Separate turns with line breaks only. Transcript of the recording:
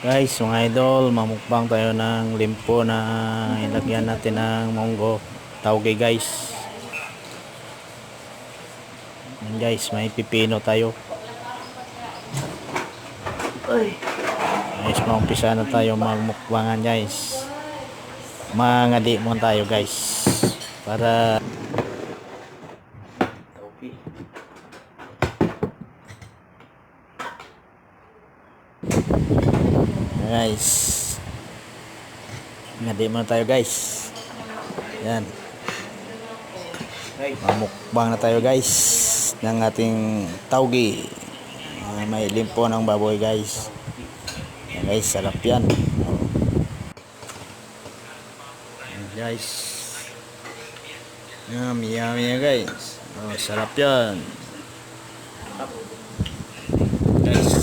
Guys, mga idol, mamukbang tayo ng limpo na ilagyan natin ng munggo. Tauge guys. Yan guys, may pipino tayo. Guys, maumpisa na tayo magmukbangan guys. Mangadi mo tayo guys. Para guys. Ngadi muna tayo guys. Yan. Mamukbang na tayo guys ng ating taugi may limpo ng baboy guys. Yan guys sarap yan. Yan, guys. Yummy yummy guys. Oh, sarap yan